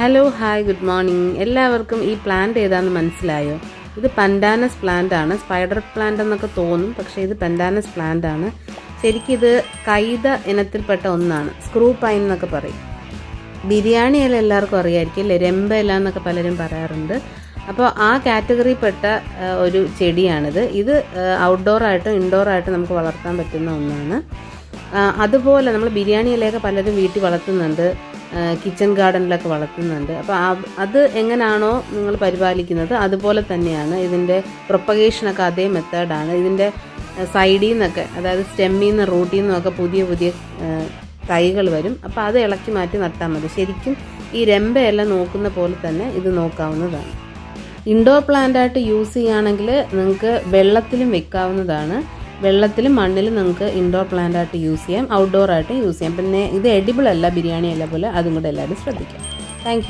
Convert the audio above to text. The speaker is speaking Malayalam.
ഹലോ ഹായ് ഗുഡ് മോർണിംഗ് എല്ലാവർക്കും ഈ പ്ലാന്റ് ഏതാണെന്ന് മനസ്സിലായോ? ഇത് പൻഡാനസ് പ്ലാന്റ് ആണ്. സ്പൈഡർ പ്ലാന്റ് എന്നൊക്കെ തോന്നും പക്ഷേ ഇത് പൻഡാനസ് പ്ലാന്റ് ആണ്. ശരിക്കും ഇത് കൈത ഇനത്തിൽപ്പെട്ട ഒന്നാണ്. സ്ക്രൂ പൈൻ എന്നൊക്കെ പറയും. ബിരിയാണി ഇല എല്ലാവർക്കും അറിയായിരിക്കും അല്ലേ? രമ്പ ഇല എന്നൊക്കെ പലരും പറയാറുണ്ട്. അപ്പോൾ ആ കാറ്റഗറിയിൽപ്പെട്ട ഒരു ചെടിയാണിത്. ഇത് ഔട്ട്ഡോർ ആയിട്ടും ഇൻഡോർ നമുക്ക് വളർത്താൻ പറ്റുന്ന ഒന്നാണ്. അതുപോലെ നമ്മൾ ബിരിയാണി ഇലയൊക്കെ പലരും വീട്ടിൽ വളർത്തുന്നുണ്ട്. കിച്ചൺ ഗാർഡനിലൊക്കെ വളർത്തുന്നുണ്ട്. അപ്പോൾ അത് എങ്ങനെയാണോ നിങ്ങൾ പരിപാലിക്കുന്നത് അതുപോലെ തന്നെയാണ് ഇതിന്റെ പ്രൊപ്പഗേഷനൊക്കെ അതേ മെത്തേഡാണ് ഇതിന്റെ സൈഡിൽ നിന്നൊക്കെ അതായത് സ്റ്റെമ്മിൽ നിന്ന് റൂട്ടിൽ നിന്നൊക്കെ പുതിയ പുതിയ തൈകൾ വരും. അപ്പോൾ അത് ഇളക്കി മാറ്റി നട്ടാൽ മതി. ശരിക്കും ഈ രമ്പയെല്ലാം നോക്കുന്ന പോലെ തന്നെ ഇത് നോക്കാവുന്നതാണ്. ഇൻഡോർ പ്ലാന്റായിട്ട് യൂസ് ചെയ്യുകയാണെങ്കിൽ നിങ്ങൾക്ക് വെള്ളത്തിലും വെക്കാവുന്നതാണ്. വെള്ളത്തിലും മണ്ണിലും നമുക്ക് ഇൻഡോർ പ്ലാന്റ് ആയിട്ട് യൂസ് ചെയ്യാം ഔട്ട്ഡോർ ആയിട്ട് യൂസ് ചെയ്യാം. പിന്നെ ഇത് എഡിബിൾ അല്ല ബിരിയാണി അല്ല പോലെ അതും കൂടെ എല്ലാവരും ശ്രദ്ധിക്കാം. താങ്ക്